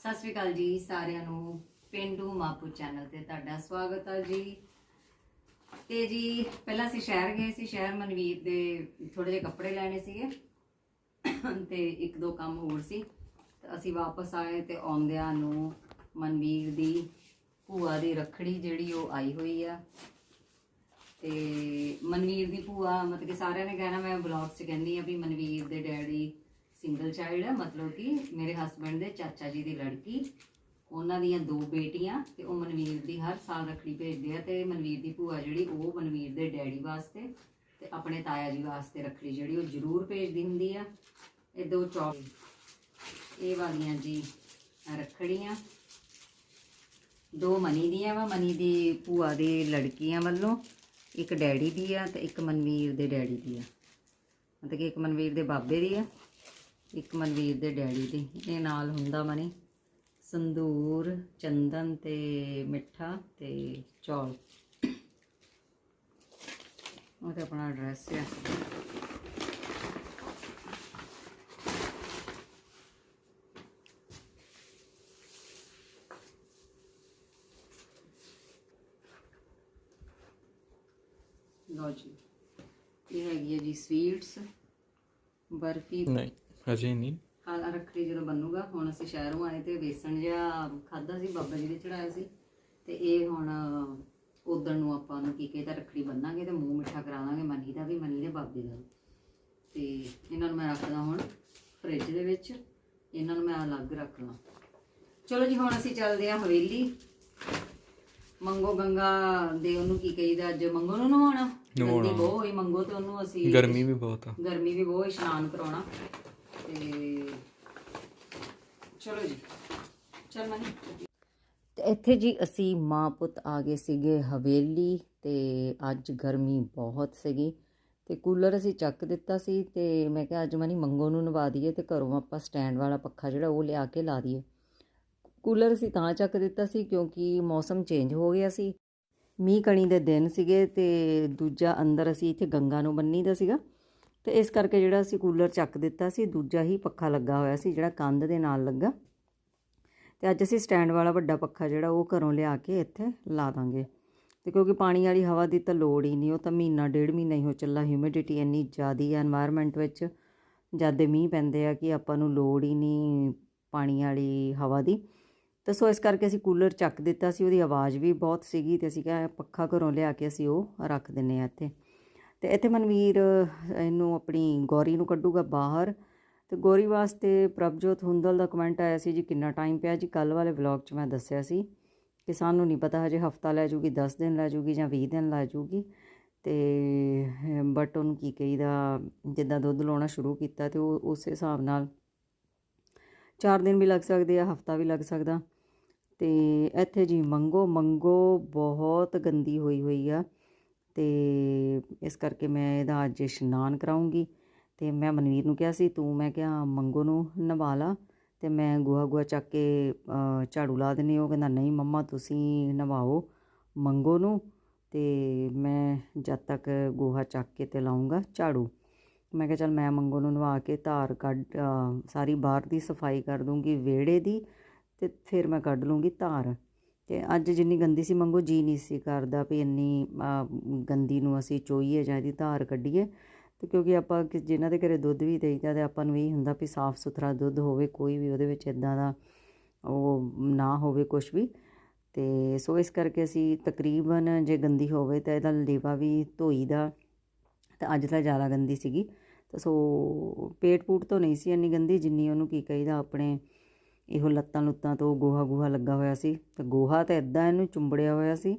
ਸਤਿ ਸ਼੍ਰੀ ਅਕਾਲ ਜੀ ਸਾਰਿਆਂ ਨੂੰ, ਪਿੰਡੂ ਮਾਪੂ ਚੈਨਲ ਤੇ ਤੁਹਾਡਾ ਸਵਾਗਤ ਹੈ ਜੀ। ਤੇ ਜੀ, ਪਹਿਲਾਂ ਅਸੀਂ ਸ਼ਹਿਰ ਗਏ ਸੀ, ਸ਼ਹਿਰ ਮਨਵੀਰ ਦੇ ਥੋੜੇ ਜਿਹੇ ਕੱਪੜੇ ਲੈਣੇ ਸੀਗੇ। ਤੇ ਇੱਕ ਦੋ ਕੰਮ ਹੋਰ ਸੀ। ਤੇ ਅਸੀਂ ਵਾਪਸ ਆਏ ਤੇ ਆਉਂਦਿਆਂ ਨੂੰ ਮਨਵੀਰ ਦੀ ਭੂਆ ਦੀ ਰੱਖੜੀ ਜਿਹੜੀ ਉਹ ਆਈ ਹੋਈ ਆ। ਤੇ ਮਨਵੀਰ ਦੀ ਭੂਆ ਮਤਲਬ ਕਿ ਸਾਰਿਆਂ ਨੇ ਕਹਿਣਾ, ਮੈਂ ਬਲੌਗ 'ਚ ਕਹਿੰਦੀ ਆ ਵੀ ਮਨਵੀਰ ਦੇ ਡੈਡੀ ਸਿੰਗਲ ਚਾਈਲਡ ਹੈ ਮਤਲਬ ਕਿ ਮੇਰੇ ਹਸਬੰਡ ਦੇ ਚਾਚਾ ਜੀ ਦੀ ਲੜਕੀ। ਉਹਨਾਂ ਦੀਆਂ ਦੋ ਬੇਟੀਆਂ ਤੇ ਉਹ ਮਨਵੀਰ ਦੀ ਹਰ ਸਾਲ ਰੱਖੜੀ ਭੇਜਦੇ ਆ ਤੇ ਮਨਵੀਰ ਦੀ ਭੂਆ ਜਿਹੜੀ, ਉਹ ਮਨਵੀਰ ਦੇ ਡੈਡੀ ਵਾਸਤੇ ਤੇ ਆਪਣੇ ਤਾਇਆ ਜੀ ਵਾਸਤੇ ਰੱਖੜੀ ਜਿਹੜੀ, ਉਹ ਜ਼ਰੂਰ ਭੇਜਦੀ ਹੁੰਦੀ ਆ। ਇਹ ਦੋ ਚੌਕ ਇਹ ਵਾਲੀਆਂ ਜੀ ਰੱਖੜੀਆਂ। ਦੋ ਮਨੀ ਦੀਆਂ ਵਾ, ਮਨੀ ਦੀ ਭੂਆ ਦੀ ਲੜਕੀਆਂ ਵੱਲੋਂ, ਇੱਕ ਡੈਡੀ ਦੀ ਆ ਤੇ ਇੱਕ ਮਨਵੀਰ ਦੇ ਡੈਡੀ ਦੀ ਆ। ਮਤਲਬ ਕਿ ਇੱਕ ਮਨਵੀਰ ਦੇ ਬਾਬੇ ਦੀ ਆ। ਇੱਕ ਮਨਵੀਰ ਦੇ ਡੈਡੀ ਦੀ, ਇਹ ਨਾਲ ਹੁੰਦਾ ਮਨੀ। ਸੰਦੂਰ, ਚੰਦਨ ਤੇ ਮਿੱਠਾ ਤੇ ਚੌਲ। ਉਹ ਤੇ ਆਪਣਾ ਐਡਰੈਸ ਆ। ਲਓ ਜੀ, ਇਹ ਹੈਗੀ ਹੈ ਜੀ ਸਵੀਟਸ ਬਰਫੀ ਨਹੀਂ। ਅਜੇ ਨਹੀਂ। ਹਾਲ ਰੱਖੜੀ ਜਦੋਂ ਬਣੂਗਾ ਹੁਣ ਅਸੀਂ ਸ਼ਹਿਰੋਂ ਆਏ ਤੇ ਵੇਸਣ ਜਿਹਾ ਖਾਦਾ ਸੀ ਬਾਬਾ ਜੀ ਦੇ ਚੜਾਇਆ ਸੀ। ਤੇ ਇਹ ਹੁਣ ਉਦੋਂ ਨੂੰ ਆਪਾਂ ਨੂੰ ਕੀ ਕਹਿੰਦਾ ਰੱਖੜੀ ਬੰਨਾਂਗੇ ਤੇ ਮੂੰਹ ਮਿੱਠਾ ਕਰਾ ਦਾਂਗੇ ਮਨੀ ਦਾ ਵੀ ਮਨੀ ਦੇ ਬਾਬੇ ਦਾ। ਤੇ ਇਹਨਾਂ ਨੂੰ ਮੈਂ ਰੱਖਦਾ ਹੁਣ ਫ੍ਰਿਜ ਦੇ ਵਿੱਚ। ਇਹਨਾਂ ਨੂੰ ਮੈਂ ਅਲੱਗ ਰੱਖ ਲਾਂ ਚਲੋ ਜੀ ਹੁਣ ਅਸੀਂ ਚੱਲਦੇ ਹਾਂ ਹਵੇਲੀ। ਮੰਗੋ ਗੰਗਾ ਦੇ ਉਹਨੂੰ ਕੀ ਕਹੀਦਾ ਅੱਜ ਮੰਗੋ ਨੂੰ ਨਵਾਉਣਾ। ਗੰਦੀ ਬਹੁਤ ਹੋਈ ਮੰਗੋ ਤੇ ਉਹਨੂੰ ਅਸੀਂ ਗਰਮੀ ਵੀ ਬਹੁਤ ਆ। ਗਰਮੀ ਵੀ ਬਹੁਤ ਇਸ਼ਨਾਨ ਕਰਾਉਣਾ। ਤੇ ਚਲੋ ਜੀ। ਚਲ ਮਨੀ ਤੇ ਇੱਥੇ ਜੀ ਅਸੀਂ ਮਾਂ ਪੁੱਤ ਆ ਗਏ ਸੀਗੇ ਹਵੇਲੀ ਤੇ ਅੱਜ ਗਰਮੀ ਬਹੁਤ ਸੀਗੀ ਤੇ ਕੂਲਰ ਅਸੀਂ ਚੱਕ ਦਿੱਤਾ ਸੀ ਤੇ ਮੈਂ ਕਿਹਾ ਅੱਜ ਮਨੀ ਮੰਗੋ ਨੂੰ ਨਵਾ ਦਈਏ ਤੇ ਘਰੋਂ ਆਪਾਂ ਸਟੈਂਡ ਵਾਲਾ ਪੱਖਾ ਜਿਹੜਾ ਉਹ ਲਿਆ ਕੇ ਲਾ ਦਈਏ। ਕੂਲਰ ਅਸੀਂ ਤਾਂ ਚੱਕ ਦਿੱਤਾ ਸੀ ਕਿਉਂਕਿ ਮੌਸਮ ਚੇਂਜ ਹੋ ਗਿਆ ਸੀ। ਮੀਂਹ ਕਣੀ ਦੇ ਦਿਨ ਸੀਗੇ ਤੇ ਦੂਜਾ ਅੰਦਰ ਅਸੀਂ ਇੱਥੇ ਗੰਗਾ ਨੂੰ ਬੰਨੀ ਦਾ ਸੀਗਾ। ਤੇ ਇਸ ਕਰਕੇ ਜਿਹੜਾ ਅਸੀਂ ਕੂਲਰ ਚੱਕ ਦਿੱਤਾ ਸੀ, ਦੂਜਾ ਹੀ ਪੱਖਾ ਲੱਗਾ ਹੋਇਆ ਸੀ, ਜਿਹੜਾ ਕੰਧ ਦੇ ਨਾਲ ਲੱਗਾ। ਤੇ ਅੱਜ ਅਸੀਂ ਸਟੈਂਡ ਵਾਲਾ ਵੱਡਾ ਪੱਖਾ ਜਿਹੜਾ ਉਹ ਘਰੋਂ ਲਿਆ ਕੇ ਇੱਥੇ ਲਾ ਦਾਂਗੇ। ਤੇ ਕਿਉਂਕਿ ਪਾਣੀ ਵਾਲੀ ਹਵਾ ਦੀ ਤਾਂ ਲੋੜ ਹੀ ਨਹੀਂ, ਉਹ ਤਾਂ ਮਹੀਨਾ, ਡੇਢ ਮਹੀਨਾ ਹੀ ਹੋ ਚੱਲਾ। ਹਿਊਮਿਡਿਟੀ ਇੰਨੀ ਜ਼ਿਆਦੀ ਹੈ এনवायरमेंट ਵਿੱਚ, ਜ਼ਿਆਦਾ ਮੀਂਹ ਪੈਂਦੇ ਆ ਕਿ ਆਪਾਂ ਨੂੰ ਲੋੜ ਹੀ ਨਹੀਂ ਪਾਣੀ ਵਾਲੀ ਹਵਾ ਦੀ। ਤਾਂ ਸੋ ਇਸ ਕਰਕੇ ਅਸੀਂ ਕੂਲਰ ਚੱਕ ਦਿੱਤਾ ਸੀ, ਉਹਦੀ ਆਵਾਜ਼ ਵੀ ਬਹੁਤ ਸੀਗੀ ਤੇ ਅਸੀਂ ਕਿਹਾ ਪੱਖਾ ਘਰੋਂ ਲਿਆ ਕੇ ਅਸੀਂ ਉਹ ਰੱਖ ਦਿੰਨੇ ਆ ਇੱਥੇ। ਤੇ ਇੱਥੇ ਮਨਵੀਰ, ਇਹਨੂੰ ਆਪਣੀ ਗੌਰੀ ਨੂੰ ਕੱਢੂਗਾ ਬਾਹਰ। ਤੇ ਗੌਰੀ ਵਾਸਤੇ ਪ੍ਰਭਜੋਤ ਹੁੰਦਲ ਦਾ ਕਮੈਂਟ ਆਇਆ ਸੀ ਜੀ, ਕਿੰਨਾ ਟਾਈਮ ਪਿਆ ਜੀ? ਕੱਲ ਵਾਲੇ ਵਲੌਗ 'ਚ ਮੈਂ ਦੱਸਿਆ ਸੀ ਕਿ ਸਾਨੂੰ ਨਹੀਂ ਪਤਾ, ਹਜੇ ਹਫਤਾ ਲੈ ਜੂਗੀ 10 ਦਿਨ ਲੈ ਜੂਗੀ ਜਾਂ 20 ਦਿਨ ਲੈ ਜੂਗੀ। ਤੇ ਬਟ ਉਹਨੂੰ ਕੀ ਕਹੀਦਾ, ਜਿੱਦਾਂ ਦੁੱਧ ਲਾਉਣਾ ਸ਼ੁਰੂ ਕੀਤਾ ਤੇ ਉਹ ਉਸੇ ਹਿਸਾਬ ਨਾਲ 4 ਦਿਨ ਵੀ ਲੱਗ ਸਕਦੇ ਆ, ਹਫਤਾ ਵੀ ਲੱਗ ਸਕਦਾ। ਤੇ ਇੱਥੇ ਜੀ ਮੰਗੋ ਮੰਗੋ ਬਹੁਤ ਗੰਦੀ ਹੋਈ ਹੋਈ ਆ। ਤੇ ਇਸ ਕਰਕੇ ਮੈਂ ਇਹਦਾ ਅੱਜ ਇਸ਼ਨਾਨ ਕਰਾਉਂਗੀ। ਤੇ ਮੈਂ ਮਨਵੀਰ ਨੂੰ ਕਿਹਾ ਸੀ, ਤੂੰ, ਮੈਂ ਕਿਹਾ, ਮੰਗੋ ਨੂੰ ਨਵਾ ਲਾ। ਤੇ ਮੈਂ ਗੋਹਾ ਗੋਹਾ ਚੱਕ ਕੇ ਝਾੜੂ ਲਾ ਦਿੰਨੀ ਉਹ ਕਹਿੰਦਾ, ਨਹੀਂ ਮੰਮਾ, ਤੁਸੀਂ ਨਵਾਓ ਮੰਗੋ ਨੂੰ। ਤੇ ਮੈਂ ਜਦ ਤੱਕ ਗੋਹਾ ਚੱਕ ਕੇ ਤੇ ਲਾਉਂਗਾ ਝਾੜੂ, ਮੈਂ ਕਿਹਾ, ਚਲ ਮੈਂ ਮੰਗੋ ਨੂੰ ਨਵਾ ਕੇ ਧਾਰ ਕੱਢ ਸਾਰੀ ਬਾਹਰ ਦੀ ਸਫ਼ਾਈ ਕਰ ਦੂੰਗੀ, ਵਿਹੜੇ ਦੀ ਤੇ ਫਿਰ ਮੈਂ ਕੱਢ ਲੂੰਗੀ ਧਾਰ। ਤੇ ਅੱਜ ਜਿੰਨੀ ਗੰਦੀ ਸੀ ਮੰਗੋ, ਜੀ ਨਹੀਂ ਸੀ ਕਰਦਾ ਵੀ ਇੰਨੀ ਗੰਦੀ ਨੂੰ ਅਸੀਂ ਚੋਈਏ ਜਾਂ ਇਹਦੀ ਧਾਰ ਕੱਢੀਏ। ਤੇ ਕਿਉਂਕਿ ਆਪਾਂ ਕਿ ਜਿਨ੍ਹਾਂ ਦੇ ਘਰੇ ਦੁੱਧ ਵੀ ਦੇਈਦਾ ਤੇ ਆਪਾਂ ਨੂੰ ਇਹ ਹੁੰਦਾ ਵੀ ਸਾਫ਼ ਸੁਥਰਾ ਦੁੱਧ ਹੋਵੇ, ਕੋਈ ਵੀ ਉਹਦੇ ਵਿੱਚ ਇਦਾਂ ਦਾ ਉਹ ਨਾ ਹੋਵੇ ਕੁਝ ਵੀ। ਤੇ ਸੋ ਇਸ ਕਰਕੇ ਅਸੀਂ ਤਕਰੀਬਨ ਜੇ ਗੰਦੀ ਹੋਵੇ ਤਾਂ ਇਹਦਾ ਲੇਵਾ ਵੀ ਧੋਈਦਾ ਤਾਂ ਅੱਜ ਤਾਂ ਜ਼ਿਆਦਾ ਗੰਦੀ ਸੀਗੀ। ਤਾਂ ਸੋ ਪੇਟ ਪੂਟ ਤੋਂ ਨਹੀਂ ਸੀ ਇੰਨੀ ਗੰਦੀ ਜਿੰਨੀ ਉਹਨੂੰ ਕੀ ਕਹੀਦਾ, ਆਪਣੇ ਇਹੋ ਲੱਤਾਂ ਲੁੱਤਾਂ ਤੋਂ ਗੋਹਾ ਗੋਹਾ ਲੱਗਾ ਹੋਇਆ ਸੀ ਤੇ ਗੋਹਾ ਤਾਂ ਇਦਾਂ ਇਹਨੂੰ ਚੁੰਬੜਿਆ ਹੋਇਆ ਸੀ।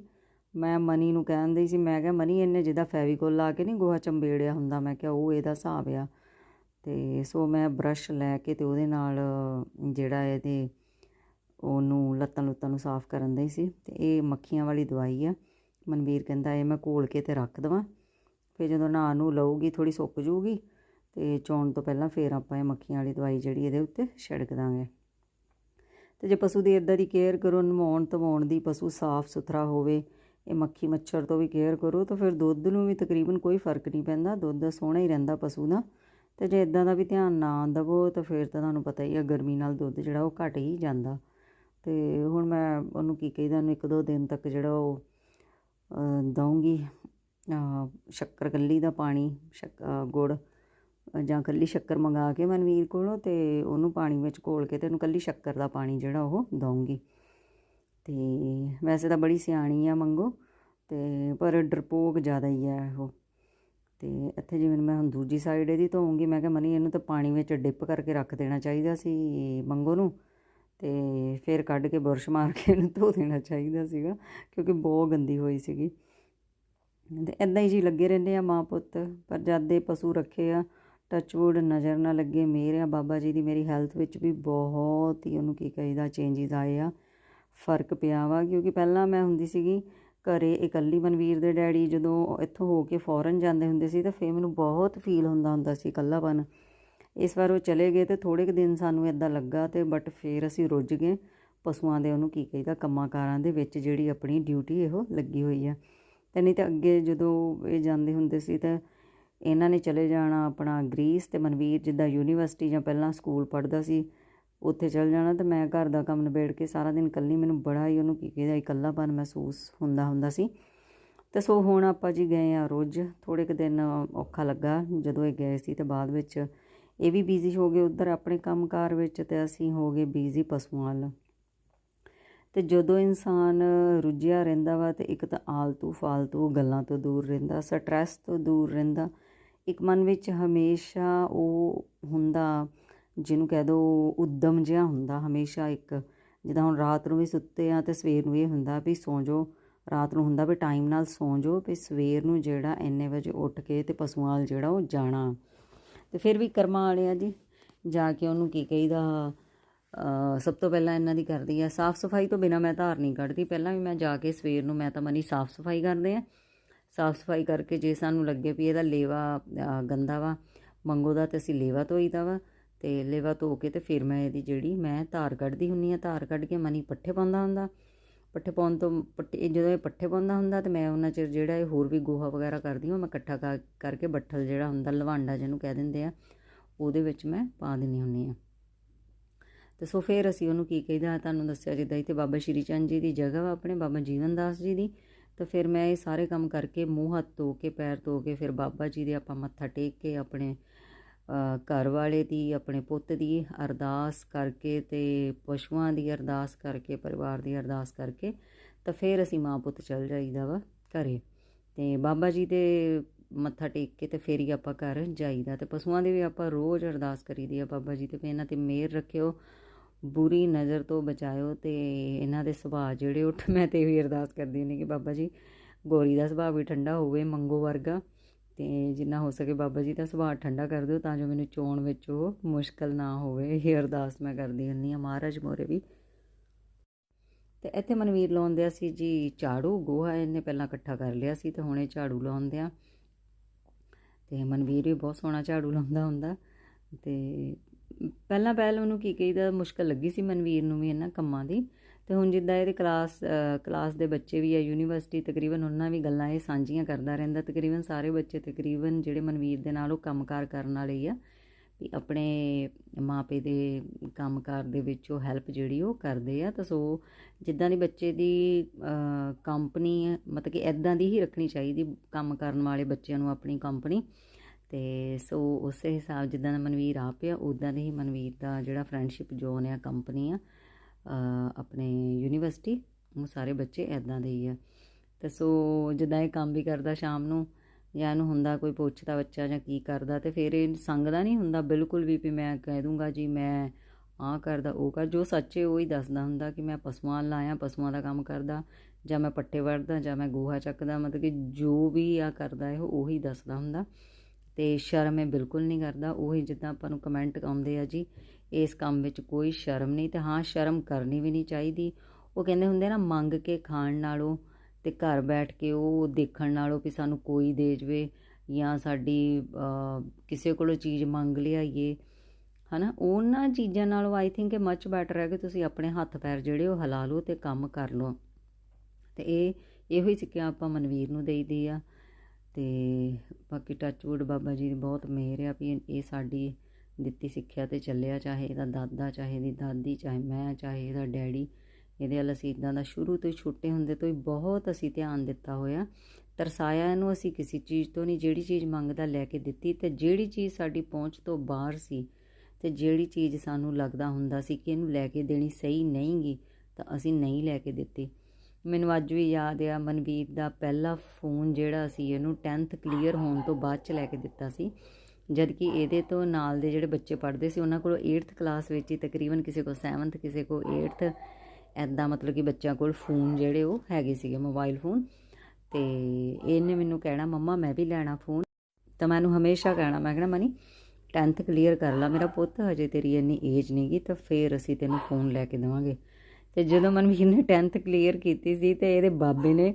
ਮੈਂ ਮਨੀ ਨੂੰ ਕਹਿੰਦੀ ਸੀ, ਮੈਂ ਕਿਹਾ, ਮਨੀ, ਇਹਨੇ ਜਿੱਦਾਂ ਫੈਵੀਕੋਲ ਲਾ ਕੇ ਨਹੀਂ ਗੋਹਾ ਚੰਬੇੜਿਆ ਹੁੰਦਾ? ਮੈਂ ਕਿਹਾ, ਉਹ ਇਹਦਾ ਹਿਸਾਬ ਆ। ਤੇ ਸੋ ਮੈਂ ਬਰਸ਼ ਲੈ ਕੇ ਤੇ ਉਹਦੇ ਨਾਲ ਜਿਹੜਾ ਇਹਦੇ ਉਹਨੂੰ ਲੱਤਾਂ ਲੁੱਤਾਂ ਨੂੰ ਸਾਫ਼ ਕਰਨ ਦਾ ਹੀ ਸੀ ਤੇ ਇਹ ਮੱਖੀਆਂ ਵਾਲੀ ਦਵਾਈ ਆ। ਮਨਵੀਰ ਕਹਿੰਦਾ, ਇਹ ਮੈਂ ਘੋਲ ਕੇ ਤੇ ਰੱਖ ਦਵਾਂ। ਫਿਰ ਜਦੋਂ ਨਹਾ ਨੂੰ ਲਊਗੀ ਥੋੜੀ ਸੁੱਕ ਜੂਗੀ ਤੇ ਚੋਣ ਤੋਂ ਪਹਿਲਾਂ ਫਿਰ ਆਪਾਂ ਇਹ ਮੱਖੀਆਂ ਵਾਲੀ ਦਵਾਈ ਜਿਹੜੀ ਇਹਦੇ ਉੱਤੇ ਛਿੜਕ ਦਾਂਗੇ। ਤੇ ਜੇ ਪਸ਼ੂ ਦੀ ਇਦਾਂ ਦੀ ਕੇਅਰ ਕਰੋ ਨਵਾਉਣ ਧਵਾਉਣ ਦੀ ਪਸ਼ੂ ਸਾਫ਼ ਸੁਥਰਾ ਹੋਵੇ ਇਹ ਮੱਖੀ ਮੱਛਰ ਤੋਂ ਵੀ ਕੇਅਰ ਕਰੋ ਤਾਂ ਫਿਰ ਦੁੱਧ ਨੂੰ ਵੀ ਤਕਰੀਬਨ ਕੋਈ ਫ਼ਰਕ ਨਹੀਂ ਪੈਂਦਾ ਦੁੱਧ ਸੋਹਣਾ ਹੀ ਰਹਿੰਦਾ ਪਸ਼ੂ ਦਾ। ਤੇ ਜੇ ਇਦਾਂ ਦਾ ਵੀ ਧਿਆਨ ਨਾ ਦੇਵੋ ਤਾਂ ਫਿਰ ਤਾਂ ਤੁਹਾਨੂੰ ਪਤਾ ਹੀ ਆ ਗਰਮੀ ਨਾਲ ਦੁੱਧ ਜਿਹੜਾ ਉਹ ਘਟ ਹੀ ਜਾਂਦਾ। ਤੇ ਹੁਣ ਮੈਂ ਉਹਨੂੰ ਕੀ ਕਹੀਦਾ ਉਹਨੂੰ ਇੱਕ ਦੋ ਦਿਨ ਤੱਕ ਜਿਹੜਾ ਉਹ ਅ, ਦਊਂਗੀ ਸ਼ੱਕਰ ਕੱਲੀ ਦਾ ਪਾਣੀ ਸ਼ੱਕ ਗੁੜ ਜਾਂ ਕੱਲੀ ਸ਼ੱਕਰ ਮੰਗਾ ਕੇ ਮਨਵੀਰ ਕੋਲੋਂ ਤੇ ਉਹਨੂੰ ਪਾਣੀ ਵਿੱਚ ਘੋਲ ਕੇ ਤੇ ਉਹਨੂੰ ਕੱਲੀ ਸ਼ੱਕਰ ਦਾ ਪਾਣੀ ਜਿਹੜਾ ਉਹ ਦਊਂਗੀ। ਤੇ ਵੈਸੇ ਤਾਂ ਬੜੀ ਸਿਆਣੀ ਆ ਮੰਗੋ ਤੇ ਪਰ ਡਰਪੋਕ ਜ਼ਿਆਦਾ ਹੀ ਆ ਉਹ। ਤੇ ਇੱਥੇ ਜਿਵੇਂ ਮੈਂ ਹੁਣ ਦੂਜੀ ਸਾਈਡ ਇਹਦੀ ਧੋਉਂਗੀ ਮੈਂ ਕਿਹਾ ਮਨੀ ਇਹਨੂੰ ਤਾਂ ਪਾਣੀ ਵਿੱਚ ਡਿਪ ਕਰਕੇ ਰੱਖ ਦੇਣਾ ਚਾਹੀਦਾ ਸੀ ਮੰਗੋ ਨੂੰ ਤੇ ਫਿਰ ਕੱਢ ਕੇ ਬੁਰਸ਼ ਮਾਰ ਕੇ ਇਹਨੂੰ ਧੋ ਦੇਣਾ ਚਾਹੀਦਾ ਸੀਗਾ, ਕਿਉਂਕਿ ਬਹੁਤ ਗੰਦੀ ਹੋਈ ਸੀਗੀ। ਤੇ ਇਦਾਂ ਹੀ ਜੀ ਲੱਗੇ ਰਹਿੰਦੇ ਆ ਮਾਂ ਪੁੱਤ, ਪਰ ਜਦ ਦੇ ਪਸ਼ੂ ਰੱਖੇ ਆ ਟੱਚਵੁੱਡ ਨਜ਼ਰ ਨਾ ਲੱਗੇ ਮੇਰੇ। ਆ ਬਾਬਾ ਜੀ ਦੀ ਮੇਰੀ ਹੈਲਥ ਵਿੱਚ ਵੀ ਬਹੁਤ ਹੀ ਉਹਨੂੰ ਕੀ ਕਹੀਦਾ ਚੇਂਜਸ ਆਏ ਆ। ਫ਼ਰਕ ਪਿਆ ਵਾ, ਕਿਉਂਕਿ ਪਹਿਲਾਂ ਮੈਂ ਹੁੰਦੀ ਸੀਗੀ, ਘਰੇ ਇਕੱਲੀ ਮਨਵੀਰ ਦੇ ਡੈਡੀ, ਜਦੋਂ ਇੱਥੋਂ ਹੋ ਕੇ ਫੋਰਨ ਜਾਂਦੇ ਹੁੰਦੇ ਸੀ, ਤਾਂ ਫਿਰ ਮੈਨੂੰ ਬਹੁਤ ਫੀਲ ਹੁੰਦਾ ਹੁੰਦਾ ਸੀ, ਇਕੱਲਾਪਨ। ਇਸ ਵਾਰ ਉਹ ਚਲੇ ਗਏ ਤੇ ਥੋੜੇ ਕੁ ਦਿਨ ਸਾਨੂੰ ਇਦਾਂ ਲੱਗਾ ਤੇ ਬਟ ਫਿਰ ਅਸੀਂ ਰੁੱਝ ਗਏ। ਪਸ਼ੂਆਂ ਦੇ ਉਹਨੂੰ ਕੀ ਕਹੀਦਾ ਕੰਮਾਂ ਕਾਰਾਂ ਦੇ ਵਿੱਚ ਜਿਹੜੀ ਆਪਣੀ ਡਿਊਟੀ ਇਹੋ ਲੱਗੀ ਹੋਈ ਆ। ਤੇ ਨਹੀਂ ਤਾਂ ਅੱਗੇ ਜਦੋਂ ਇਹ ਜਾਂਦੇ ਹੁੰਦੇ ਸੀ, ਤਾਂ ਇਹਨਾਂ ਨੇ ਚਲੇ ਜਾਣਾ ਆਪਣਾ ਗ੍ਰੀਸ ਤੇ ਮਨਵੀਰ ਜਿੱਦਾਂ ਯੂਨੀਵਰਸਿਟੀ ਜਾਂ ਪਹਿਲਾਂ ਸਕੂਲ ਪੜ੍ਹਦਾ ਸੀ, ਉੱਥੇ ਚਲ ਜਾਣਾ ਤੇ ਮੈਂ ਘਰ ਦਾ ਕੰਮ ਨਿਬੇੜ ਕੇ ਸਾਰਾ ਦਿਨ ਇਕੱਲੀ, ਮੈਨੂੰ ਬੜਾ ਹੀ ਉਹਨੂੰ ਕੀ ਕਹਿੰਦਾ, ਇਕੱਲਾਪਨ ਮਹਿਸੂਸ ਹੁੰਦਾ ਹੁੰਦਾ ਸੀ। ਤੇ ਸੋ ਹੁਣ ਆਪਾਂ ਜੀ ਗਏ ਆ ਰੋਜ਼ ਥੋੜੇ ਕੁ ਦਿਨ ਔਖਾ ਲੱਗਾ ਜਦੋਂ ਇਹ ਗਏ ਸੀ ਤੇ ਬਾਅਦ ਵਿੱਚ ਇਹ ਵੀ ਬਿਜ਼ੀ ਹੋ ਗਏ ਉਧਰ ਆਪਣੇ ਕੰਮਕਾਰ ਵਿੱਚ ਤੇ ਅਸੀਂ ਹੋ ਗਏ ਬਿਜ਼ੀ ਪਸ਼ੂਆਂ ਵੱਲ। ਤੇ ਜਦੋਂ ਇਨਸਾਨ ਰੁੱਝਿਆ ਰਹਿੰਦਾ ਵਾ ਤੇ ਇੱਕ ਤਾਂ ਆਲਤੂ ਫਾਲਤੂ ਗੱਲਾਂ ਤੋਂ ਦੂਰ ਰਹਿੰਦਾ ਸਟ੍ਰੈਸ ਤੋਂ ਦੂਰ ਰਹਿੰਦਾ ਇੱਕ ਮਨ ਵਿੱਚ ਹਮੇਸ਼ਾ ਉਹ ਹੁੰਦਾ, ਜਿਹਨੂੰ ਕਹਿ ਦੋ ਉਦਮ ਜਿਹਾ ਹੁੰਦਾ, ਹਮੇਸ਼ਾ ਇੱਕ ਜਿੱਦਾਂ ਹੁਣ ਰਾਤ ਨੂੰ ਵੀ ਸੁੱਤੇ ਆ ਤੇ ਸਵੇਰ ਨੂੰ ਇਹ ਹੁੰਦਾ ਵੀ ਸੌਂ ਜਾਓ। ਰਾਤ ਨੂੰ ਹੁੰਦਾ ਵੀ ਟਾਈਮ ਨਾਲ ਸੌਂ ਜਾਓ ਵੀ ਸਵੇਰ ਨੂੰ ਜਿਹੜਾ ਇੰਨੇ ਵਜੇ ਉੱਠ ਕੇ ਤੇ ਪਸ਼ੂਆਂ ਵੱਲ ਜਿਹੜਾ ਉਹ ਜਾਣਾ। ਤੇ ਫਿਰ ਵੀ ਕਰਮਾਂ ਵਾਲੇ ਆ ਜੀ, ਜਾ ਕੇ ਉਹਨੂੰ ਕੀ ਕਹੀਦਾ ਸਭ ਤੋਂ ਪਹਿਲਾਂ ਇਹਨਾਂ ਦੀ ਕਰਦੀ ਆ, ਸਾਫ਼ ਸਫ਼ਾਈ ਤੋਂ ਬਿਨਾ ਮੈਂ ਧਾਰ ਨਹੀਂ ਕੱਢਦੀ। ਪਹਿਲਾਂ ਵੀ ਮੈਂ ਜਾ ਕੇ ਸਵੇਰ ਨੂੰ ਮੈਂ ਤਾਂ ਮਨੀ ਸਾਫ਼ ਸਫ਼ਾਈ ਕਰਦੇ ਆ। ਸਾਫ਼ ਸਫ਼ਾਈ ਕਰਕੇ ਜੇ ਸਾਨੂੰ ਲੱਗੇ ਵੀ ਇਹਦਾ ਲੇਵਾ ਗੰਦਾ ਵਾ, ਮੰਗੋ ਦਾ ਤੇ ਅਸੀਂ ਲੇਵਾ ਧੋਈਦਾ ਵਾ, ਤੇ ਲੇਵਾ ਧੋ ਕੇ ਤੇ ਫਿਰ ਮੈਂ ਇਹਦੀ ਜਿਹੜੀ ਮੈਂ ਧਾਰ ਕੱਢਦੀ ਹੁੰਨੀ ਆ, ਧਾਰ ਕੱਢ ਕੇ ਮਨੀ ਪੱਠੇ ਪਾਉਂਦਾ ਹੁੰਦਾ। ਪੱਠੇ ਪਾਉਣ ਤੋਂ ਪੱਠੇ ਜਦੋਂ ਇਹ ਪੱਠੇ ਪਾਉਂਦਾ ਹੁੰਦਾ ਤੇ ਮੈਂ ਉਹਨਾਂ ਚਿਰ ਜਿਹੜਾ ਇਹ ਹੋਰ ਵੀ ਗੋਹਾ ਵਗੈਰਾ ਕਰਦੀ ਹਾਂ ਮੈਂ ਇਕੱਠਾ ਕਰ- ਕਰਕੇ ਬੱਠਲ ਜਿਹੜਾ ਹੁੰਦਾ, ਲਵਾਂਡਾ ਜਿਹਨੂੰ ਕਹਿ ਦਿੰਦੇ ਆ, ਉਹਦੇ ਵਿੱਚ ਮੈਂ ਪਾ ਦਿੰਦੀ ਹੁੰਨੀ ਆ। ਤੇ ਸੋ ਫਿਰ ਅਸੀਂ ਉਹਨੂੰ ਕੀ ਕਹੀਦਾ, ਤੁਹਾਨੂੰ ਦੱਸਿਆ ਜਿੱਦਾਂ ਇੱਥੇ ਬਾਬਾ ਸ਼੍ਰੀ ਚੰਦ ਜੀ ਦੀ ਜਗ੍ਹਾ ਵਾ ਆਪਣੇ, ਬਾਬਾ ਜੀਵਨ ਦਾਸ ਜੀ ਦੀ। ਤਾਂ ਫਿਰ ਮੈਂ ਇਹ ਸਾਰੇ ਕੰਮ ਕਰਕੇ ਮੂੰਹ ਹੱਥ ਧੋ ਕੇ, ਪੈਰ ਧੋ ਕੇ ਫਿਰ ਬਾਬਾ ਜੀ ਦੇ ਆਪਾਂ ਮੱਥਾ ਟੇਕ ਕੇ ਆਪਣੇ ਘਰ ਵਾਲੇ ਦੀ, ਆਪਣੇ ਪੁੱਤ ਦੀ ਅਰਦਾਸ ਕਰਕੇ ਤੇ ਪਸ਼ੂਆਂ ਦੀ ਅਰਦਾਸ ਕਰਕੇ, ਪਰਿਵਾਰ ਦੀ ਅਰਦਾਸ ਕਰਕੇ ਤਾਂ ਫਿਰ ਅਸੀਂ ਮਾਂ ਪੁੱਤ ਚੱਲ ਜਾਈਦਾ ਵਾ ਘਰੇ। ਤੇ ਬਾਬਾ ਜੀ ਦੇ ਮੱਥਾ ਟੇਕ ਕੇ ਤੇ ਫਿਰ ਹੀ ਆਪਾਂ ਘਰ ਜਾਈਦਾ ਤੇ ਪਸ਼ੂਆਂ ਦੀ ਵੀ ਆਪਾਂ ਰੋਜ਼ ਅਰਦਾਸ ਕਰੀਦੀ ਆ ਬਾਬਾ ਜੀ ਤੇ ਵੀ ਇਹਨਾਂ ਤੇ ਮਿਹਰ ਰੱਖਿਓ। ਬੁਰੀ ਨਜ਼ਰ ਤੋਂ ਬਚਾਇਓ ਤੇ ਇਹਨਾਂ ਦੇ ਸੁਭਾਅ ਜਿਹੜੇ ਉੱਠ ਮੈਂ ਤੇ ਵੀ ਅਰਦਾਸ ਕਰਦੀ ਹੁੰਦੀ ਕਿ ਬਾਬਾ ਜੀ, ਗੋਰੀ ਦਾ ਸੁਭਾਅ ਵੀ ਠੰਡਾ ਹੋਵੇ, ਮੰਗੋ ਵਰਗਾ ਤੇ ਜਿੰਨਾ ਹੋ ਸਕੇ ਬਾਬਾ ਜੀ ਦਾ ਸੁਭਾਅ ਠੰਡਾ ਕਰ ਦਿਓ ਤਾਂ ਜੋ ਮੈਨੂੰ ਚੋਣ ਵਿੱਚ ਉਹ ਮੁਸ਼ਕਲ ਨਾ ਹੋਵੇ, ਇਹ ਅਰਦਾਸ ਮੈਂ ਕਰਦੀ ਹੁੰਦੀ ਆ ਮਹਾਰਾਜ ਮੋਰੇ ਵੀ। ਤੇ ਇੱਥੇ ਮਨਵੀਰ ਲਾਉਂਦੇ ਸੀ ਜੀ ਝਾੜੂ, ਗੋਹਾ ਇਹਨੇ ਪਹਿਲਾਂ ਇਕੱਠਾ ਕਰ ਲਿਆ ਸੀ ਤੇ ਹੁਣੇ ਝਾੜੂ ਲਾਉਂਦੇ ਆ ਤੇ ਮਨਵੀਰ ਵੀ ਬਹੁਤ ਸੋਹਣਾ ਝਾੜੂ ਲਾਉਂਦਾ ਹੁੰਦਾ ਤੇ ਪਹਿਲਾਂ ਪਹਿਲ ਉਹਨੂੰ ਕੀ ਕਹੀਦਾ, ਮੁਸ਼ਕਲ ਲੱਗੀ ਸੀ ਮਨਵੀਰ ਨੂੰ ਵੀ ਇਹਨਾਂ ਕੰਮਾਂ ਦੀ। ਤੇ ਹੁਣ ਜਿੱਦਾਂ ਇਹਦੇ ਕਲਾਸ ਕਲਾਸ ਦੇ ਬੱਚੇ ਵੀ ਆ, ਯੂਨੀਵਰਸਿਟੀ ਤਕਰੀਬਨ ਉਹਨਾਂ ਵੀ ਗੱਲਾਂ ਇਹ ਸਾਂਝੀਆਂ ਕਰਦਾ ਰਹਿੰਦਾ। ਤਕਰੀਬਨ ਸਾਰੇ ਬੱਚੇ ਤਕਰੀਬਨ ਜਿਹੜੇ ਮਨਵੀਰ ਦੇ ਨਾਲ ਉਹ ਕੰਮਕਾਰ ਕਰਨ ਵਾਲੇ ਹੀ ਆ। ਵੀ ਆਪਣੇ ਮਾਪੇ ਦੇ ਕੰਮਕਾਰ ਦੇ ਵਿੱਚ ਉਹ ਹੈਲਪ ਜਿਹੜੀ ਉਹ ਕਰਦੇ ਆ। ਤਾਂ ਸੋ ਜਿੱਦਾਂ ਦੀ ਬੱਚੇ ਦੀ ਕੰਪਨੀ ਮਤਲਬ ਕਿ ਐਦਾਂ ਦੀ ਹੀ ਰੱਖਣੀ ਚਾਹੀਦੀ ਕੰਮ ਕਰਨ ਵਾਲੇ ਬੱਚਿਆਂ ਨੂੰ ਆਪਣੀ ਕੰਪਨੀ ਤੇ ਸੋ ਉਸੇ ਹਿਸਾਬ ਜਿੱਦਾਂ ਦਾ ਮਨਵੀਰ ਆਪ ਆ ਉਦਾਂ ਦੇ ਹੀ ਮਨਵੀਰ ਦਾ ਜਿਹੜਾ ਫਰੈਂਡਸ਼ਿਪ ਜ਼ੋਨ ਆ ਕੰਪਨੀ ਆ ਆਪਣੇ ਯੂਨੀਵਰਸਿਟੀ ਉਹ ਸਾਰੇ ਬੱਚੇ ਐਦਾਂ ਦੇ ਹੀ ਆ। ਤੇ ਸੋ ਜਿੱਦਾਂ ਇਹ ਕੰਮ ਵੀ ਕਰਦਾ ਸ਼ਾਮ ਨੂੰ, ਜਾਂ ਇਹਨੂੰ ਹੁੰਦਾ ਕੋਈ ਪੁੱਛਦਾ ਬੱਚਾ ਜਾਂ ਕੀ ਕਰਦਾ, ਤੇ ਫਿਰ ਇਹ ਸੰਗਦਾ ਨਹੀਂ ਹੁੰਦਾ, ਬਿਲਕੁਲ ਵੀ ਵੀ ਮੈਂ ਕਹਿ ਦੂੰਗਾ ਜੀ, ਮੈਂ ਆਹ ਕਰਦਾ, ਉਹ ਕਰ, ਜੋ ਸੱਚੇ ਉਹ ਹੀ ਦੱਸਦਾ ਹੁੰਦਾ ਕਿ ਮੈਂ ਪਸ਼ੂਆਂ ਲਾਇਆ, ਪਸ਼ੂਆਂ ਦਾ ਕੰਮ ਕਰਦਾ, ਜਾਂ ਮੈਂ ਪੱਟੇ ਵੜਦਾ ਜਾਂ ਮੈਂ ਗੋਹਾ ਚੱਕਦਾ, ਮਤਲਬ ਕਿ ਜੋ ਵੀ ਆ ਕਰਦਾ ਹੈ ਉਹੀ ਦੱਸਦਾ ਹੁੰਦਾ। ਤੇ ਸ਼ਰਮ ਇਹ ਬਿਲਕੁਲ ਨਹੀਂ ਕਰਦਾ। ਉਹੀ ਜਿੱਦਾਂ ਆਪਾਂ ਨੂੰ ਕਮੈਂਟ ਆਉਂਦੇ ਆ ਜੀ, ਇਸ ਕੰਮ ਵਿੱਚ ਕੋਈ ਸ਼ਰਮ ਨਹੀਂ ਤੇ ਹਾਂ, ਸ਼ਰਮ ਕਰਨੀ ਵੀ ਨਹੀਂ ਚਾਹੀਦੀ। ਉਹ ਕਹਿੰਦੇ ਹੁੰਦੇ ਨਾ, ਮੰਗ ਕੇ ਖਾਣ ਨਾਲੋਂ ਤੇ ਘਰ ਬੈਠ ਕੇ ਉਹ ਦੇਖਣ ਨਾਲੋਂ ਵੀ ਸਾਨੂੰ ਕੋਈ ਦੇ ਜਵੇ ਜਾਂ ਸਾਡੀ ਕਿਸੇ ਕੋਲੋਂ ਚੀਜ਼ ਮੰਗ ਲਿਆਈਏ। ਹਨਾ? ਉਹਨਾਂ ਚੀਜ਼ਾਂ ਨਾਲੋਂ ਆਈ ਥਿੰਕ ਇਹ ਮੱਚ ਬੈਟਰ ਹੈ ਕਿ ਤੁਸੀਂ ਆਪਣੇ ਹੱਥ ਪੈਰ ਜਿਹੜੇ ਉਹ ਹਿਲਾ ਲਓ ਤੇ ਕੰਮ ਕਰ ਲਓ। ਤੇ ਇਹ, ਇਹੋ ਹੀ ਸਿੱਖਿਆ ਆਪਾਂ ਮਨਵੀਰ ਨੂੰ ਦੇਈਦੀ ਆ। ਤੇ ਬਾਕੀ ਟੱਚਵੁੱਡ ਬਾਬਾ ਜੀ ਦੀ ਬਹੁਤ ਮਿਹਰ ਆ ਵੀ ਇਹ ਸਾਡੀ ਦਿੱਤੀ ਸਿੱਖਿਆ ਤੇ ਚੱਲਿਆ, ਚਾਹੇ ਇਹਦਾ ਦਾਦਾ, ਚਾਹੇ ਇਹਦੀ ਦਾਦੀ, ਚਾਹੇ ਮੈਂ, ਚਾਹੇ ਇਹਦਾ ਡੈਡੀ। ਇਹਦੇ ਵੱਲ ਅਸੀਂ ਇਦਾਂ ਦਾ ਸ਼ੁਰੂ ਤੋਂ ਹੀ ਛੋਟੇ ਹੁੰਦੇ ਤੋਂ ਹੀ ਬਹੁਤ ਅਸੀਂ ਧਿਆਨ ਦਿੱਤਾ ਹੋਇਆ। ਤਰਸਾਇਆ ਇਹਨੂੰ ਅਸੀਂ ਕਿਸੇ ਚੀਜ਼ ਤੋਂ ਨਹੀਂ, ਜਿਹੜੀ ਚੀਜ਼ ਮੰਗਦਾ ਲੈ ਕੇ ਦਿੱਤੀ ਤੇ ਜਿਹੜੀ ਚੀਜ਼ ਸਾਡੀ ਪਹੁੰਚ ਤੋਂ ਬਾਹਰ ਸੀ ਤੇ ਜਿਹੜੀ ਚੀਜ਼ ਸਾਨੂੰ ਲੱਗਦਾ ਹੁੰਦਾ ਸੀ ਕਿ ਇਹਨੂੰ ਲੈ ਕੇ ਦੇਣੀ ਸਹੀ ਨਹੀਂਗੀ, ਤਾਂ ਅਸੀਂ ਨਹੀਂ ਲੈ ਕੇ ਦਿੱਤੀ। ਮੈਨੂੰ ਅੱਜ ਵੀ ਯਾਦ ਆ, ਮਨਵੀਰ ਦਾ ਪਹਿਲਾ ਫੋਨ ਜਿਹੜਾ ਸੀ ਇਹਨੂੰ 10th ਕਲੀਅਰ ਹੋਣ ਤੋਂ ਬਾਅਦ ਚ ਲੈ ਕੇ ਦਿੱਤਾ ਸੀ। ਜਦ ਕਿ ਇਹਦੇ ਤੋਂ ਨਾਲ ਦੇ ਜਿਹੜੇ ਬੱਚੇ ਪੜ੍ਹਦੇ ਸੀ, ਉਹਨਾਂ ਕੋਲ 8th ਕਲਾਸ ਵਿੱਚ ਹੀ ਤਕਰੀਬਨ ਕਿਸੇ ਕੋਲ 7th ਕਿਸੇ ਕੋਲ 8th ਐਦਾਂ ਮਤਲਬ ਕਿ ਬੱਚਿਆਂ ਕੋਲ ਫੋਨ ਜਿਹੜੇ ਉਹ ਹੈਗੇ ਸੀਗੇ ਮੋਬਾਈਲ ਫੋਨ ਤੇ ਇਹਨੇ ਮੈਨੂੰ ਕਹਿਣਾ, ਮੰਮਾ, ਮੈਂ ਵੀ ਲੈਣਾ ਫੋਨ। ਤਾਂ ਮੈਨੂੰ ਹਮੇਸ਼ਾ ਕਹਿਣਾ, ਮੈਂ ਕਹਿਣਾ ਮਨੀ 10th ਕਲੀਅਰ ਕਰ ਲਾ ਮੇਰਾ ਪੁੱਤ, ਹਜੇ ਤੇਰੀ ਇੰਨੀ ਏਜ ਨਹੀਂ ਨਹੀਂਗੀ ਤਾਂ ਫੇਰ ਅਸੀਂ ਤੈਨੂੰ ਫੋਨ ਲੈ ਕੇ ਦੇਵਾਂਗੇ। ਤੇ ਜਦੋਂ ਮਨਵੀਰ ਨੇ 10th ਕਲੀਅਰ ਕੀਤੀ ਸੀ ਤੇ ਇਹਦੇ ਬਾਬੇ ਨੇ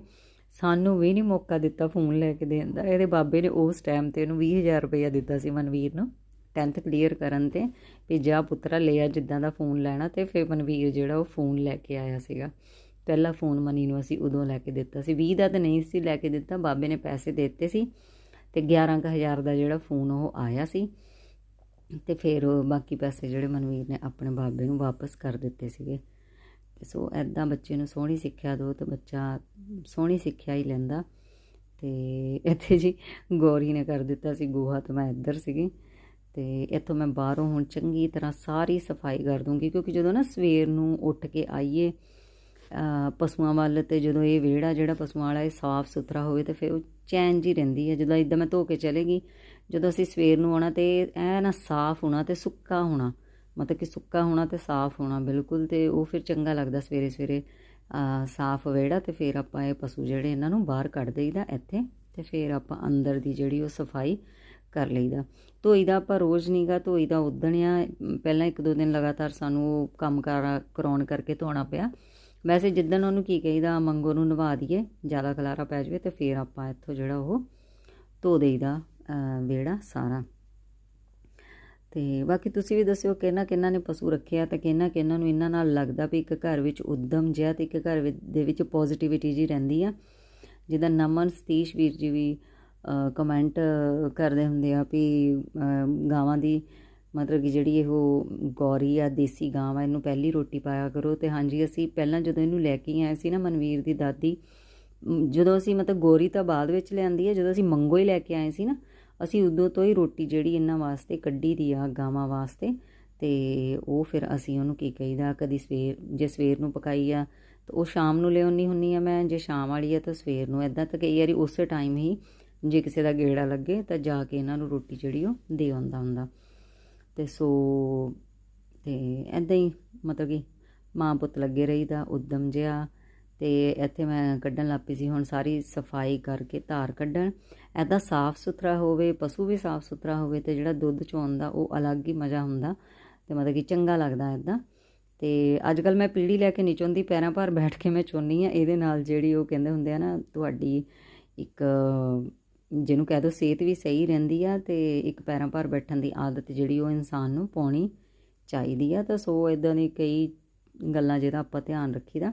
ਸਾਨੂੰ ਵੀ ਨਹੀਂ ਮੌਕਾ ਦਿੱਤਾ ਫੋਨ ਲੈ ਕੇ ਦੇਣ ਦਾ। ਇਹਦੇ ਬਾਬੇ ਨੇ ਉਸ ਟਾਈਮ ਤੇ ਇਹਨੂੰ 20000 ਰੁਪਇਆ ਦਿੱਤਾ ਸੀ ਮਨਵੀਰ ਨੂੰ 10th ਕਲੀਅਰ ਕਰਨ ਤੇ ਵੀ ਜਾ ਪੁੱਤਰਾ ਲਿਆ ਜਿੱਦਾਂ ਦਾ ਫੋਨ ਲੈਣਾ ਤੇ ਫਿਰ ਮਨਵੀਰ ਜਿਹੜਾ ਉਹ ਫੋਨ ਲੈ ਕੇ ਆਇਆ ਸੀਗਾ। ਪਹਿਲਾ ਫੋਨ ਮਨੀ ਨੂੰ ਅਸੀਂ ਉਦੋਂ ਲੈ ਕੇ ਦਿੱਤਾ ਸੀ। 20 ਦਾ ਤਾਂ ਨਹੀਂ ਸੀ ਲੈ ਕੇ ਦਿੱਤਾ, ਬਾਬੇ ਨੇ ਪੈਸੇ ਦਿੱਤੇ ਸੀ ਤੇ 11000 ਦਾ ਜਿਹੜਾ ਫੋਨ ਉਹ ਆਇਆ ਸੀ ਤੇ ਫਿਰ ਬਾਕੀ ਪੈਸੇ ਜਿਹੜੇ ਮਨਵੀਰ ਨੇ ਆਪਣੇ ਬਾਬੇ ਨੂੰ ਵਾਪਸ ਕਰ ਦਿੱਤੇ ਸੀਗੇ। ਸੋ ਐਦਾਂ ਬੱਚੇ ਨੂੰ ਸੋਹਣੀ ਸਿੱਖਿਆ ਦਿਓ ਤਾਂ ਬੱਚਾ ਸੋਹਣੀ ਸਿੱਖਿਆ ਹੀ ਲੈਂਦਾ। ਤੇ ਇੱਥੇ ਜੀ ਗੌਰੀ ਨੇ ਕਰ ਦਿੱਤਾ ਸੀ ਗੋਹਾ ਤੇ ਮੈਂ ਇੱਧਰ ਸੀਗੀ। ਤੇ ਇੱਥੋਂ ਮੈਂ ਬਾਹਰੋਂ ਹੁਣ ਚੰਗੀ ਤਰ੍ਹਾਂ ਸਾਰੀ ਸਫ਼ਾਈ ਕਰ ਦੂੰਗੀ ਕਿਉਂਕਿ ਜਦੋਂ ਨਾ ਸਵੇਰ ਨੂੰ ਉੱਠ ਕੇ ਆਈਏ ਪਸ਼ੂਆਂ ਵੱਲ ਤੇ ਜਦੋਂ ਇਹ ਵਿਹੜਾ ਜਿਹੜਾ ਪਸ਼ੂਆਂ ਵਾਲਾ ਇਹ ਸਾਫ਼ ਸੁਥਰਾ ਹੋਵੇ ਤੇ ਫਿਰ ਉਹ ਚੈਨ ਜੀ ਰਹਿੰਦੀ ਹੈ। ਜਦੋਂ ਇਦਾਂ ਮੈਂ ਧੋ ਕੇ ਚਲੇਗੀ ਜਦੋਂ ਅਸੀਂ ਸਵੇਰ ਨੂੰ ਆਉਣਾ ਤੇ ਐ ਨਾ ਸਾਫ਼ ਹੋਣਾ ਤੇ ਸੁੱਕਾ ਹੋਣਾ। ਮਤਲਬ ਕਿ ਸੁੱਕਾ ਹੋਣਾ ਤੇ ਸਾਫ਼ ਹੋਣਾ ਬਿਲਕੁਲ ਤੇ ਉਹ ਫਿਰ ਚੰਗਾ ਲੱਗਦਾ ਸਵੇਰੇ ਸਵੇਰੇ ਸਾਫ਼ ਵਿਹੜਾ ਤੇ ਫਿਰ ਆਪਾਂ ਇਹ ਪਸ਼ੂ ਜਿਹੜੇ ਇਹਨਾਂ ਨੂੰ ਬਾਹਰ ਕੱਢ ਦੇਈਦਾ ਇੱਥੇ ਤੇ ਫਿਰ ਆਪਾਂ ਅੰਦਰ ਦੀ ਜਿਹੜੀ ਉਹ ਸਫ਼ਾਈ ਕਰ ਲਈਦਾ। ਧੋਈ ਦਾ ਆਪਾਂ ਰੋਜ਼ ਨਹੀਂਗਾ ਧੋਈ ਦਾ ਉਦਣ ਆ ਪਹਿਲਾਂ ਇੱਕ ਦੋ ਦਿਨ ਲਗਾਤਾਰ ਸਾਨੂੰ ਉਹ ਕੰਮ ਕਾਰ ਕਰਾਉਣ ਕਰਕੇ ਧੋਣਾ ਪਿਆ। ਵੈਸੇ ਜਿੱਦਣ ਉਹਨੂੰ ਕੀ ਕਹੀਦਾ ਮੰਗੋ ਨੂੰ ਨਵਾ ਦਈਏ ਜ਼ਿਆਦਾ ਖਲਾਰਾ ਪੈ ਜਾਵੇ ਤੇ ਫਿਰ ਆਪਾਂ ਇੱਥੋਂ ਜਿਹੜਾ ਉਹ ਧੋ ਦੇਈਦਾ ਅ, ਵਿਹੜਾ ਸਾਰਾ। ਤੇ ਬਾਕੀ ਤੁਸੀਂ ਵੀ ਦੱਸਿਓ ਕਿਹਨਾਂ ਕਿਹਨਾਂ ਨੇ ਪਸ਼ੂ ਰੱਖਿਆ ਤੇ ਕਿਹਨਾਂ ਕਿਹਨਾਂ ਨੂੰ ਇਹਨਾਂ ਨਾਲ ਲੱਗਦਾ ਵੀ ਇੱਕ ਘਰ ਵਿੱਚ ਉਦਮ ਜਿਹਾ ਤੇ ਇੱਕ ਘਰ ਵਿੱਚ- ਦੇ ਵਿੱਚ ਪੋਜ਼ਿਟਿਵਿਟੀ ਜੀ ਰਹਿੰਦੀ ਆ। ਜਿੱਦਾਂ ਨਮਨ, ਸਤੀਸ਼ ਵੀਰ ਜੀ ਵੀ ਕਮੈਂਟ ਕਰਦੇ ਹੁੰਦੇ ਆ ਵੀ ਗਾਵਾਂ ਦੀ ਮਤਲਬ ਕਿ ਜਿਹੜੀ ਇਹ ਗੌਰੀ ਆ, ਦੇਸੀ ਗਾਂ ਆ ਇਹਨੂੰ ਪਹਿਲੀ ਰੋਟੀ ਪਾਇਆ ਕਰੋ। ਤੇ ਹਾਂਜੀ, ਅਸੀਂ ਪਹਿਲਾਂ ਜਦੋਂ ਇਹਨੂੰ ਲੈ ਕੇ ਆਏ ਸੀ ਨਾ ਮਨਵੀਰ ਦੀ ਦਾਦੀ, ਜਦੋਂ ਅਸੀਂ ਮਤਲਬ ਗੋਰੀ ਤਾਂ ਬਾਅਦ ਵਿੱਚ ਲਿਆਂਦੀ ਹੈ ਜਦੋਂ ਅਸੀਂ ਮੰਗੋ ਹੀ ਲੈ ਕੇ ਆਏ ਸੀ ਨਾ ਅਸੀਂ ਉਦੋਂ ਤੋਂ ਹੀ ਰੋਟੀ ਜਿਹੜੀ ਇਹਨਾਂ ਵਾਸਤੇ ਕੱਢੀ ਦੀ ਆ, ਗਾਵਾਂ ਵਾਸਤੇ, ਤੇ ਉਹ ਫਿਰ ਅਸੀਂ ਉਹਨੂੰ ਕੀ ਕਹੀਦਾ, ਕਦੀ ਸਵੇਰ, ਜੇ ਸਵੇਰ ਨੂੰ ਪਕਾਈ ਆ, ਤਾਂ ਉਹ ਸ਼ਾਮ ਨੂੰ ਲਿਆਉਣੀ ਹੁੰਨੀ ਆ ਮੈਂ, ਜੇ ਸ਼ਾਮ ਵਾਲੀ ਆ ਤਾਂ ਸਵੇਰ ਨੂੰ ਐਦਾਂ ਤਾਂ ਕਈ ਵਾਰੀ ਉਸੇ ਟਾਈਮ ਹੀ ਜੇ ਕਿਸੇ ਦਾ ਗੇੜਾ ਲੱਗੇ ਤਾਂ ਜਾ ਕੇ ਇਹਨਾਂ ਨੂੰ ਰੋਟੀ ਜਿਹੜੀ ਉਹ ਦੇ ਆਉਂਦਾ ਹੁੰਦਾ। ਤੇ ਸੋ, ਤੇ ਐਦਾਂ ਹੀ ਮਤਲਬ ਕਿ ਮਾਂ ਪੁੱਤ ਲੱਗੇ ਰਹੀਦਾ, ਉਦਮ ਜਿਹਾ ਤੇ ਇੱਥੇ ਮੈਂ ਕੱਢਣ ਲੱਗ ਪਈ ਸੀ, ਹੁਣ ਸਾਰੀ ਸਫ਼ਾਈ ਕਰਕੇ ਧਾਰ ਕੱਢਣ। ਐਦਾਂ ਸਾਫ਼ ਸੁਥਰਾ ਹੋਵੇ, ਪਸ਼ੂ ਵੀ ਸਾਫ਼ ਸੁਥਰਾ ਹੋਵੇ ਤੇ ਜਿਹੜਾ ਦੁੱਧ ਚੋਣ ਦਾ ਉਹ ਅਲੱਗ ਹੀ ਮਜ਼ਾ ਹੁੰਦਾ ਤੇ ਮਤਲਬ ਕਿ ਚੰਗਾ ਲੱਗਦਾ ਐਦਾਂ ਤੇ ਅੱਜ ਕੱਲ ਮੈਂ ਪੀੜੀ ਲੈ ਕੇ ਨਹੀਂ ਚੋਂਦੀ ਪੈਰਾਂ ਭਾਰ ਬੈਠ ਕੇ ਮੈਂ ਚੋਨੀ ਆ ਇਹਦੇ ਨਾਲ ਜਿਹੜੀ ਉਹ ਕਹਿੰਦੇ ਹੁੰਦੇ ਆ ਨਾ, ਤੁਹਾਡੀ ਇੱਕ, ਜਿਹਨੂੰ ਕਹਿ ਦੋ ਸਿਹਤ ਵੀ ਸਹੀ ਰਹਿੰਦੀ ਆ ਤੇ ਇੱਕ ਪੈਰਾਂ ਭਾਰ ਬੈਠਣ ਦੀ ਆਦਤ ਜਿਹੜੀ ਉਹ ਇਨਸਾਨ ਨੂੰ ਪਾਉਣੀ ਚਾਹੀਦੀ ਆ। ਤਾਂ ਸੋ ਇਦਾਂ ਦੀ ਕਈ ਗੱਲਾਂ ਜਿਹਦਾ ਆਪਾਂ ਧਿਆਨ ਰੱਖੀਦਾ।